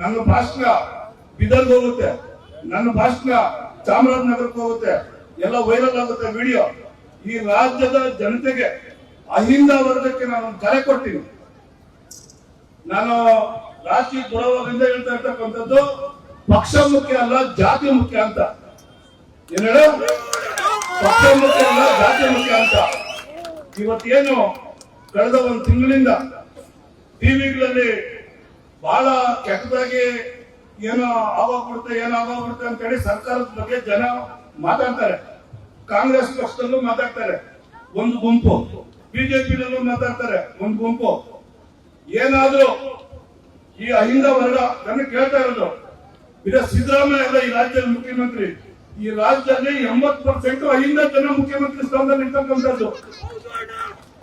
ನನ್ನ ಭಾಷಣ ಬಿದರ್ಗೆ ಹೋಗುತ್ತೆ. ನನ್ನ ಭಾಷಣ ಚಾಮರಾಜನಗರಕ್ಕೆ ಹೋಗುತ್ತೆ. ಎಲ್ಲ ವೈರಲ್ ಆಗುತ್ತೆ ವಿಡಿಯೋ. ಈ ರಾಜ್ಯದ ಜನತೆಗೆ, ಅಹಿಂದ ವರ್ಗಕ್ಕೆ ನಾನು ಕರೆ ಕೊಡ್ತೀನಿ. ನಾನು ರಾಜಕೀಯ ಬರೋವಾಗಿಂದ ಹೇಳ್ತಾ ಇರ್ತಕ್ಕಂಥದ್ದು, ಪಕ್ಷ ಮುಖ್ಯ ಅಲ್ಲ, ಜಾತಿ ಮುಖ್ಯ ಅಂತ. ಏನ್ ಹೇಳು ಪಕ್ಷ ಮುಖ್ಯ ಅಲ್ಲ, ಜಾತಿ ಮುಖ್ಯ ಅಂತ. ಇವತ್ತೇನು, ಕಳೆದ ಒಂದು ತಿಂಗಳಿಂದ ಟಿವಿಗಳಲ್ಲಿ ಬಹಳ ಕೆಟ್ಟದಾಗಿ ಏನೋ ಆಗೋಗ್ಬಿಡುತ್ತೆ ಏನೋ ಆಗೋಗ್ಬಿಡುತ್ತೆ ಅಂತ ಹೇಳಿ ಸರ್ಕಾರದ ಬಗ್ಗೆ ಜನ ಮಾತಾಡ್ತಾರೆ. ಕಾಂಗ್ರೆಸ್ ಪಕ್ಷದಲ್ಲೂ ಮಾತಾಡ್ತಾರೆ. ಒಂದು ಗುಂಪು, ಬಿಜೆಪಿನಲ್ಲೂ ಮಾತಾಡ್ತಾರೆ. ಒಂದು ಗುಂಪು. ಏನಾದ್ರೂ ಈ ಅಹಿಂದ ವರ್ಗ, ನನ್ನ ಕೇಳ್ತಾ ಇರೋದು, ಇದು ಸಿದ್ದರಾಮಯ್ಯ ಅಲ್ಲ ಈ ರಾಜ್ಯದ ಮುಖ್ಯಮಂತ್ರಿ. ಈ ರಾಜ್ಯದಲ್ಲಿ ಎಂಬತ್ತು ಪರ್ಸೆಂಟ್ ಅಹಿಂದ ಜನ ಮುಖ್ಯಮಂತ್ರಿ ಸ್ಥಾನದಲ್ಲಿ ಇರ್ತಕ್ಕಂಥದ್ದು.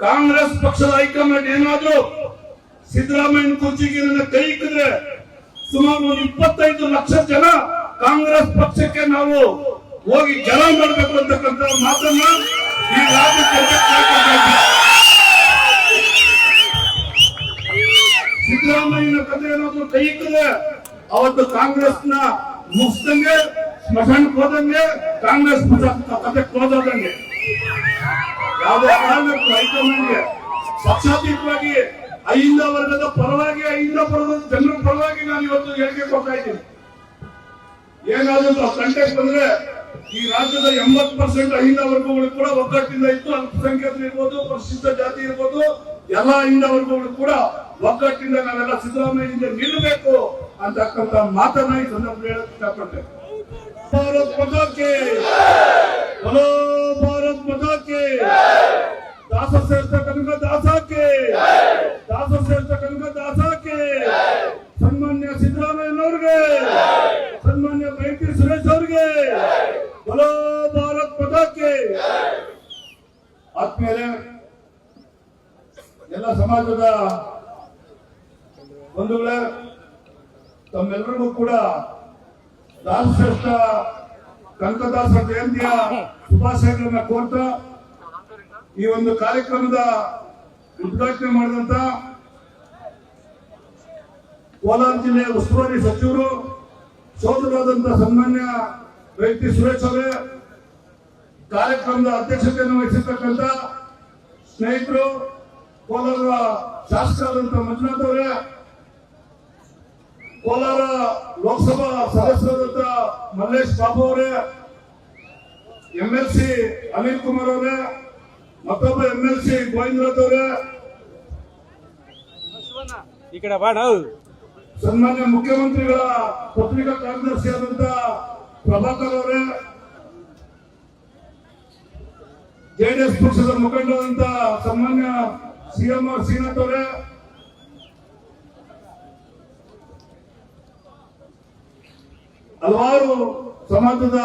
ಕಾಂಗ್ರೆಸ್ ಪಕ್ಷದ ಹೈಕಮಾಂಡ್ ಏನಾದ್ರೂ ಸಿದ್ದರಾಮಯ್ಯನ ಕುರ್ಚಿಗೆ ಕೈ ಸುಮಾರು ಒಂದು ಇಪ್ಪತ್ತೈದು ಲಕ್ಷ ಜನ ಕಾಂಗ್ರೆಸ್ ಪಕ್ಷಕ್ಕೆ ನಾವು ಹೋಗಿ ಜಲ ಮಾಡಬೇಕು ಅಂತಕ್ಕಂಥ ಮಾತನ್ನ ಈ ಇದ್ದೀನಿ. ಸಿದ್ದರಾಮಯ್ಯನ ಕಥೆ ಏನಾದ್ರು ಕೈ ಇಟ್ಟಿದೆ ಅವತ್ತು ಕಾಂಗ್ರೆಸ್ನ ಮುಗಿಸ್ದಂಗೆ, ಸ್ಮಶಾನಕ್ಕೆ ಹೋದಂಗೆ ಕಾಂಗ್ರೆಸ್ ಯಾವುದೇ ಕಾರಣಕ್ಕೂ ಹೈಕಮಾಂಡ್ಗೆ ಪಕ್ಷಾತೀತವಾಗಿ ಅಹಿಂದ ವರ್ಗದ ಪರವಾಗಿ ಅಹಿಂದ ವರ್ಗದ ಜನರ ಪರವಾಗಿ ನಾನು ಇವತ್ತು ಹೇಳಿಕೆ ಕೊಡ್ತಾ ಇದ್ದೀನಿ. ಏನಾದ್ರೂ ಕಂಟೆಕ್ಟ್ ಬಂದ್ರೆ ಈ ರಾಜ್ಯದ ಎಂಬತ್ ಪರ್ಸೆಂಟ್ ಅಹಿಂದ ವರ್ಗಗಳು ಕೂಡ ಒಗ್ಗಟ್ಟಿಂದ ಇತ್ತು ಅಲ್ಪಸಂಖ್ಯಾತರು ಇರ್ಬೋದು ಪರಿಶಿಷ್ಟ ಜಾತಿ ಇರ್ಬೋದು, ಎಲ್ಲಾ ಅಹಿಂದ ವರ್ಗಗಳು ಕೂಡ ಒಗ್ಗಟ್ಟಿಂದ ನಾವೆಲ್ಲ ಸಿದ್ದರಾಮಯ್ಯ ನಿಲ್ಲಬೇಕು ಅಂತಕ್ಕಂಥ ಮಾತನ್ನ ಈ ಸಂದರ್ಭದಲ್ಲಿ ಹೇಳಕ್ ಇಷ್ಟಪಡ್ತೇನೆ ಭಾರತ್ ಮತಾಕ್ಕೆ. ಬಲೋ ಭಾರತ್ ಮತಾಕ್ಕೆ. ದಾಸ ಶ್ರೇಷ್ಠ ಕನಕ ದಾಸಕ್ಕೆ. ದಾಸ ಶ್ರೇಷ್ಠ ಕನಕ ದಾಸಕ್ಕೆ. ಸನ್ಮಾನ್ಯ ಸಿದ್ದರಾಮಯ್ಯನವ್ರಿಗೆ. ಸನ್ಮಾನ್ಯ ಬೈಟಿ ಸುರೇಶ್ ಅವ್ರಿಗೆ. ಬಲೋ ಭಾರತ್ ಮತಾಕ್ಕೆ. ಆದ್ಮೇಲೆ ಎಲ್ಲ ಸಮಾಜದ ಬಂಧುಗಳೇ ತಮ್ಮೆಲ್ಲರಿಗೂ ಕೂಡ ದಾಸಶ್ರೇಷ್ಠ ಕನಕದಾಸ ಜಯಂತಿಯ ಶುಭಾಶಯಗಳನ್ನ ಕೋರ್ತಾ ಈ ಒಂದು ಕಾರ್ಯಕ್ರಮದ ಉದ್ಘಾಟನೆ ಮಾಡಿದಂತ ಕೋಲಾರ ಜಿಲ್ಲೆಯ ಉಸ್ತುವಾರಿ ಸಚಿವರು ಸೋದರಾದಂತ ಸನ್ಮಾನ್ಯ ವ್ಯಕ್ತಿ ಸುರೇಶ್ ಅವರೇ, ಕಾರ್ಯಕ್ರಮದ ಅಧ್ಯಕ್ಷತೆಯನ್ನು ವಹಿಸಿರ್ತಕ್ಕಂಥ ಸ್ನೇಹಿತರು ಕೋಲಾರ ಶಾಸಕರಾದಂತಹ ಮಂಜುನಾಥ್ ಅವರೇ ಕೋಲಾರ ಲೋಕಸಭಾ ಸದಸ್ಯರಾದಂತ ಮಲ್ಲೇಶ್ ಬಾಬು ಅವರೇ M L C Anil Kumar ಅವರೇ ಮತ್ತೊಬ್ಬ ಎಂ ಎಲ್ ಸಿ ಗೋವಿಂದರಾಜ್ ಅವರೇ. ಈ ಕಡೆ ಸನ್ಮಾನ್ಯ ಮುಖ್ಯಮಂತ್ರಿಗಳ ಪತ್ರಿಕಾ ಕಾರ್ಯದರ್ಶಿಯಾದಂತ ಪ್ರಭಾಕರ್ ಅವರೇ ಜೆಡಿಎಸ್ ಪಕ್ಷದ ಮುಖಂಡರಾದಂತ ಸನ್ಮಾನ್ಯ ಸಿಎಂ ಆರ್ ಶ್ರೀನಾಥ್ ಅವರೇ ಹಲವಾರು ಸಮಾಜದ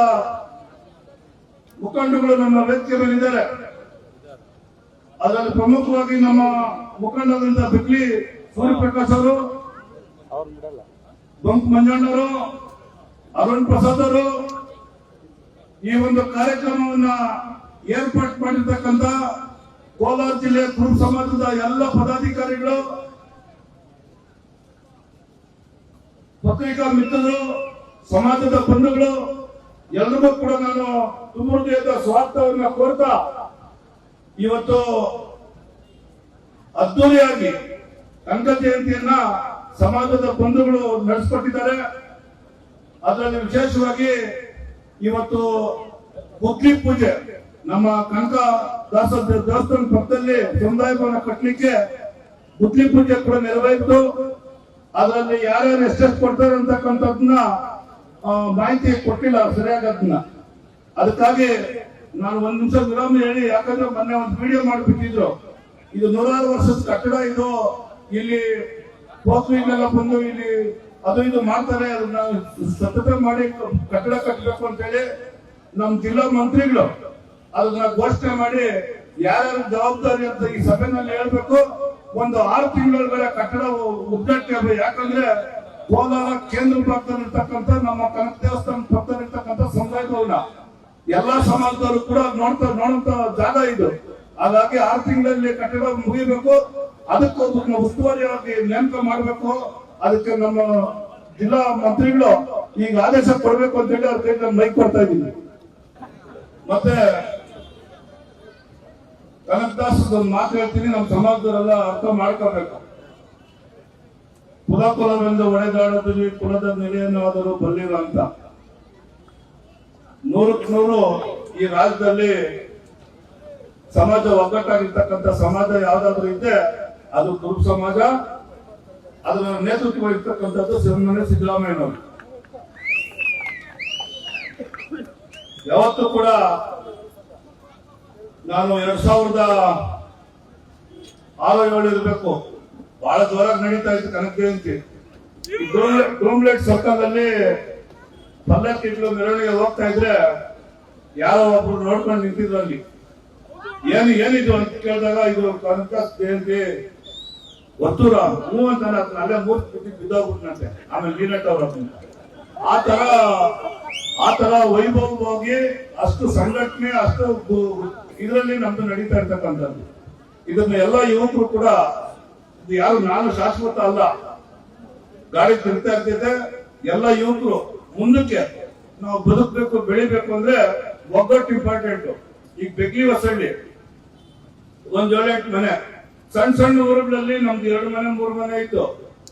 ಮುಖಂಡಗಳು ನಮ್ಮ ವೇದಿಕೆ ಮೇಲಿದ್ದಾರೆ ಅದರಲ್ಲಿ ಪ್ರಮುಖವಾಗಿ ನಮ್ಮ ಮುಖಂಡರಾದಂತ ಬಿಕ್ಲಿ ಸೂರ್ಯಪ್ರಕಾಶ್ ಅವರು, ಬಂಕ್ ಮಂಜಣ್ಣವರು ಅರುಣ್ ಪ್ರಸಾದ್ ಅವರು ಈ ಒಂದು ಕಾರ್ಯಕ್ರಮವನ್ನ ಏರ್ಪಾಟ್ ಮಾಡಿರ್ತಕ್ಕಂತ ಕೋಲಾರ ಜಿಲ್ಲೆ ಕುರುಬ ಸಮಾಜದ ಎಲ್ಲ ಪದಾಧಿಕಾರಿಗಳು, ಪತ್ರಿಕಾ ಮಿತ್ರರು ಸಮಾಜದ ಬಂಧುಗಳು ಎಲ್ಲರಿಗೂ ಕೂಡ ನಾನು ತುಮೃದಯದ ಸ್ವಾರ್ಥವನ್ನ ಕೋರ್ತಾ, ಇವತ್ತು ಅದ್ದೂರಿಯಾಗಿ ಕನಕ ಜಯಂತಿಯನ್ನ ಸಮಾಜದ ಬಂಧುಗಳು ನಡೆಸಿಕೊಟ್ಟಿದ್ದಾರೆ. ಅದರಲ್ಲಿ ವಿಶೇಷವಾಗಿ ಇವತ್ತು ಗುದ್ಲಿ ಪೂಜೆ, ನಮ್ಮ ಕನಕ ದಾಸ ದೇವಸ್ಥಾನ ಪಕ್ಕದಲ್ಲಿ ಸಮುದಾಯ ಭವನ ಕಟ್ಟಲಿಕ್ಕೆ ಗುದ್ಲಿ ಪೂಜೆ ಕೂಡ ನೆರವೇರಿತು. ಅದರಲ್ಲಿ ಯಾರ್ಯಾರು ಎಷ್ಟೆಷ್ಟು ಕೊಡ್ತಾರೆ ಅಂತಕ್ಕಂಥದ್ದನ್ನ ಮಾಹಿತಿ ಕೊಟ್ಟಿಲ್ಲ, ಸರಿಯಾಗಿ ಅದಕ್ಕಾಗಿ ನಾನು ಒಂದ್ ನಿಮಿಷ ವಿರಾಮ ಹೇಳಿ, ಯಾಕಂದ್ರೆ ಮೊನ್ನೆ ಒಂದು ವಿಡಿಯೋ ಮಾಡಿಬಿಟ್ಟಿದ್ರು. ಇದು ನೂರಾರು ವರ್ಷದ ಕಟ್ಟಡ, ಇದು ಇಲ್ಲಿ ಪೋಸ್ಟ್ರಿಗೆಲ್ಲ ಬಂದು ಇಲ್ಲಿ ಅದು ಇದು ಮಾಡ್ತಾರೆ, ಅದನ್ನ ಸತತ ಮಾಡಿ ಕಟ್ಟಡ ಕಟ್ಟಬೇಕು ಅಂತ ಹೇಳಿ ನಮ್ ಜಿಲ್ಲಾ ಮಂತ್ರಿಗಳು ಅದನ್ನ ಘೋಷಣೆ ಮಾಡಿ ಯಾರ್ಯಾರ ಜವಾಬ್ದಾರಿ ಅಂತ ಈ ಸಭೆನಲ್ಲಿ ಹೇಳ್ಬೇಕು. ಒಂದು ಆರು ತಿಂಗಳ ಕಟ್ಟಡ ಉದ್ಘಾಟನೆ ಯಾಕಂದ್ರೆ ಕೋಲಾರ ಕೇಂದ್ರ ಭಾಗದಲ್ಲಿ ಇರ್ತಕ್ಕಂಥ ನಮ್ಮ ಕನಕ ದೇವಸ್ಥಾನ ಪಕ್ಕದಲ್ಲಿರ್ತಕ್ಕಂಥ ಸಮುದಾಯ ಭವನ ಎಲ್ಲಾ ಸಮಾಜದವರು ಕೂಡ ನೋಡ್ತಾ ನೋಡುವಂತ ಜಾಗ ಇದು. ಹಾಗಾಗಿ ಆರು ತಿಂಗಳಲ್ಲಿ ಕಟ್ಟಡ ಮುಗಿಬೇಕು. ಅದಕ್ಕೊಬ್ಬರನ್ನ ಉಸ್ತುವಾರಿಯಾಗಿ ನೇಮಕ ಮಾಡಬೇಕು. ಅದಕ್ಕೆ ನಮ್ಮ ಜಿಲ್ಲಾ ಮಂತ್ರಿಗಳು ಈಗ ಆದೇಶ ಕೊಡಬೇಕು ಅಂತ ಹೇಳಿ ಅವ್ರ ನಾನು ಮೈಕ್ ಕೊಡ್ತಾ ಇದ್ದೀನಿ. ಮತ್ತೆ ಕನಕದಾಸ್ ಮಾತು ಹೇಳ್ತೀನಿ. ನಮ್ಮ ಸಮಾಜದವರೆಲ್ಲ ಅರ್ಥ ಮಾಡ್ಕೋಬೇಕು. ಕುಲ ಕುಲವೆಂದು ಒಡೆದಾಡದಲ್ಲಿ ಕುಲದ ನೆಲೆಯನ್ನಾದರೂ ಬಲ್ಲಿರು ಅಂತ. ನೂರಕ್ಕೆ ನೂರು ಈ ರಾಜ್ಯದಲ್ಲಿ ಸಮಾಜ ಒಗ್ಗಟ್ಟಾಗಿರ್ತಕ್ಕಂಥ ಸಮಾಜ ಯಾವ್ದಾದ್ರು ಇದ್ದೆ ಅದು ಕುರುಬ ಸಮಾಜ ಅದರ ನೇತೃತ್ವ ವಹಿಸ್ತಕ್ಕಂಥದ್ದು ಸನ್ಮಾನ್ಯ ಸಿದ್ದರಾಮಯ್ಯನವರು. ಯಾವತ್ತೂ ಕೂಡ ನಾನು ಎರಡ್ ಸಾವಿರದ ಆರು ಏಳು ಇರಬೇಕು. ಬಹಳ ಜೋರಾಗಿ ನಡೀತಾ ಇತ್ತು ಕನಕ ಜಯಂತಿ ಗ್ರೂಮ್ಲೆಟ್ ಸರ್ಕಲ್ನಲ್ಲಿ ಪಲ್ಲಕ್ಕಿಗಳು ಮೆರವಣಿಗೆ ಹೋಗ್ತಾ ಇದ್ರೆ ಯಾರೋ ಒಬ್ರು ನೋಡ್ಕೊಂಡು ನಿಂತಿದ್ರು ಅಲ್ಲಿ. ಏನು, ಏನಿದು ಅಂತ ಕೇಳಿದಾಗ ಇದು ಕನಕ ಜಯಂತಿ ಒತ್ತೂರ ಹೂ ಅಂತ ಅಲ್ಲೇ ಮೂರ್ ಬಿದ್ದೋಗ್ಬಿಟ್ನಂತೆ. ಆಮೇಲೆ ಲೀನಟ್ ಅವ್ರ ಆತರ ಆತರ ಆ ತರ ವೈಭವವಾಗಿ ಅಷ್ಟು ಸಂಘಟನೆ, ಅಷ್ಟು ಇದರಲ್ಲಿ ನಮ್ದು ನಡೀತಾ ಇರ್ತಕ್ಕಂಥದ್ದು. ಇದನ್ನ ಎಲ್ಲ ಯುವಕರು ಕೂಡ ಇದು ಯಾರು ನಾನು ಶಾಶ್ವತ ಅಲ್ಲ. ಗಾಡಿ ತಿರ್ತಾ ಇರ್ತಿದ್ದೆ ಎಲ್ಲ ಯುವಕರು ಮುಂದಕ್ಕೆ ನಾವು ಬದುಕಬೇಕು, ಬೆಳಿಬೇಕು ಅಂದ್ರೆ ಒಗ್ಗಟ್ಟು ಇಂಪಾರ್ಟೆಂಟ್ ಈಗ ಬೆಗ್ಲಿ ಹೊಸಳ್ಳಿ, ಒಂದ್ ಏಳೆಂಟು ಮನೆ. ಸಣ್ಣ ಸಣ್ಣ ಊರುಗಳಲ್ಲಿ ನಮ್ದು ಎರಡು ಮನೆ, ಮೂರು ಮನೆ ಇತ್ತು.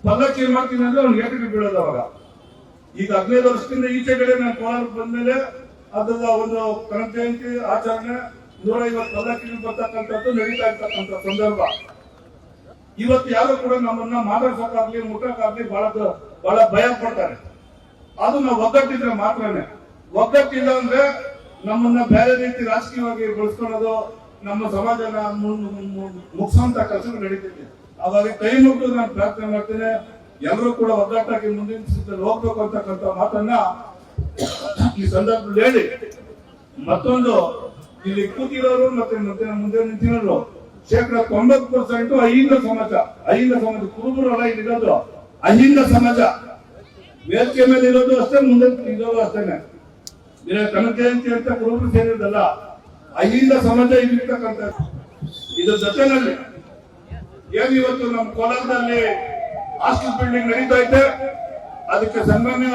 ಪಲ್ಲಕ್ಕಿ ಮಾಡ್ತೀನಿ ಅಂದ್ರೆ ಅವ್ನಿಗೆ ಏಟಿಗೆ ಬೀಳೋದು ಅವಾಗ. ಈಗ ಹದಿನೈದು ವರ್ಷದಿಂದ ಈಚೆ ಕಡೆ ನಾನು ಕೋಲಾರ ಬಂದ್ಮೇಲೆ ಅದರ ಒಂದು ಕನಕ ಜಯಂತಿ ಆಚರಣೆ ನೂರ ಐವತ್ತು ಪಲ್ಲಕ್ಕಿ ಬರ್ತಕ್ಕಂಥದ್ದು ನಡೀತಾ ಇರ್ತಕ್ಕಂಥ ಸಂದರ್ಭ. ಇವತ್ತು ಯಾರು ಕೂಡ ನಮ್ಮನ್ನ ಮಾತಾಡ್ಸೋಕ್ಕಾಗ್ಲಿ ಮುಟ್ಟಕ್ಕಾಗ್ಲಿ ಬಹಳ ಬಹಳ ಭಯ ಪಡ್ತಾರೆ. ಅದು ನಾವು ಒಗ್ಗಟ್ಟಿದ್ರೆ ಮಾತ್ರನೇ. ಒಗ್ಗಟ್ಟಿಲ್ಲ ಅಂದ್ರೆ ನಮ್ಮನ್ನ ಬೇರೆ ರೀತಿ ರಾಜಕೀಯವಾಗಿ ಬಳಸ್ಕೊಳ್ಳೋದು ನಮ್ಮ ಸಮಾಜನ ಮುಗಿಸುವಂತ ಕೆಲಸ ನಡೀತಿದೆ ಅವಾಗ ಕೈ ಮುಟ್ಟು ನಾನು ಪ್ರಾರ್ಥನೆ ಮಾಡ್ತೇನೆ. ಎಲ್ಲರೂ ಕೂಡ ಒಗ್ಗಟ್ಟಾಗಿ ಮುಂದಿನ ಸ್ಥಿತಿಯಲ್ಲಿ ಹೋಗ್ಬೇಕು ಅಂತಕ್ಕಂಥ ಮಾತನ್ನ ಈ ಸಂದರ್ಭದಲ್ಲಿ ಹೇಳಿ. ಮತ್ತೊಂದು ಇಲ್ಲಿ ಕೂತಿರೋರು ಮತ್ತೆ ಮತ್ತೆ ಮುಂದೆ ನಿಂತಿರೋರು. ಶೇಕಡ ತೊಂಬತ್ತು ಪರ್ಸೆಂಟ್ ಅಹಿಂದ ಸಮಾಜ ಅಹಿಂದ ಸಮಾಜ ಕುರುಬರಲ್ಲ ಇಲ್ಲಿರೋದು ಅಹಿಂದ ಸಮಾಜ. ವೇದಿಕೆ ಮೇಲೆ ಇರೋದು ಅಷ್ಟೇ, ಮುಂದೆ ಇರೋದು ಅಷ್ಟೇನೆ. ಬೇರೆ ಕನಕ ಜಯಂತಿ ಅಂತ ಕುರುಬರು ಸೇರಿದ್ದಲ್ಲ ಅಹಿಂದ ಸಮಾಜ ಇಲ್ಲಿರ್ತಕ್ಕಂಥ ಇದ್ರ ಜೊತೆನಲ್ಲಿ ಏನ್ ಇವತ್ತು ನಮ್ಮ ಕೋಲಾರದಲ್ಲಿ ಹಾಸ್ಟೆಲ್ ಬಿಲ್ಡಿಂಗ್ ನಡೀತಾ ಇದೆ. ಅದಕ್ಕೆ ಸನ್ಮಾನ್ಯ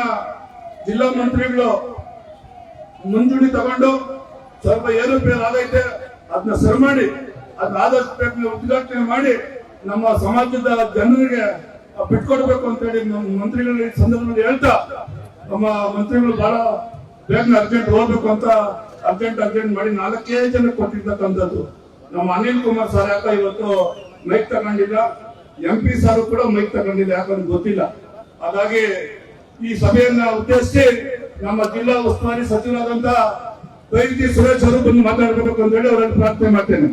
ಜಿಲ್ಲಾ ಮಂತ್ರಿಗಳು ಮುಂಚೂಣಿ ತಗೊಂಡು ಸ್ವಲ್ಪ ಏರುಪೇರು ಆಗೈತೆ. ಅದನ್ನ ಸರಿ ಮಾಡಿ ಅದನ್ನ ಆದಷ್ಟು ಬೇಗ ಉದ್ಘಾಟನೆ ಮಾಡಿ ನಮ್ಮ ಸಮಾಜದ ಜನರಿಗೆ ಬಿಟ್ಕೊಡ್ಬೇಕು ಅಂತ ಹೇಳಿ ನಮ್ಮ ಮಂತ್ರಿಗಳು ಈ ಸಂದರ್ಭದಲ್ಲಿ ಹೇಳ್ತಾ, ನಮ್ಮ ಮಂತ್ರಿಗಳು ಬಹಳ ಬೇಗ ಅರ್ಜೆಂಟ್ ಹೋಗ್ಬೇಕು ಅಂತ ಅರ್ಜೆಂಟ್ ಅರ್ಜೆಂಟ್ ಮಾಡಿ ನಾಲ್ಕೇ ಜನ ಕೊಟ್ಟಿರ್ತಕ್ಕಂಥದ್ದು. ನಮ್ಮ ಅನಿಲ್ ಕುಮಾರ್ ಸರ್ ಯಾಕ ಇವತ್ತು ಮೈಕ್ ತಗೊಂಡಿಲ್ಲ ಎಂ ಪಿ ಸಾರು ಕೂಡ ಮೈಕ್ ತಗೊಂಡಿಲ್ಲ ಯಾಕಂದ್ರೆ ಗೊತ್ತಿಲ್ಲ. ಹಾಗಾಗಿ ಈ ಸಭೆಯನ್ನ ಉದ್ದೇಶಿಸಿ ನಮ್ಮ ಜಿಲ್ಲಾ ಉಸ್ತುವಾರಿ ಸಚಿವರಾದಂತ ವೈದ್ಯ ಸುರೇಶ್ ಅವರು ಬಂದು ಮಾತಾಡಬೇಕು ಅಂತ ಹೇಳಿ ಅವರನ್ನು ಪ್ರಾರ್ಥನೆ ಮಾಡ್ತೇನೆ.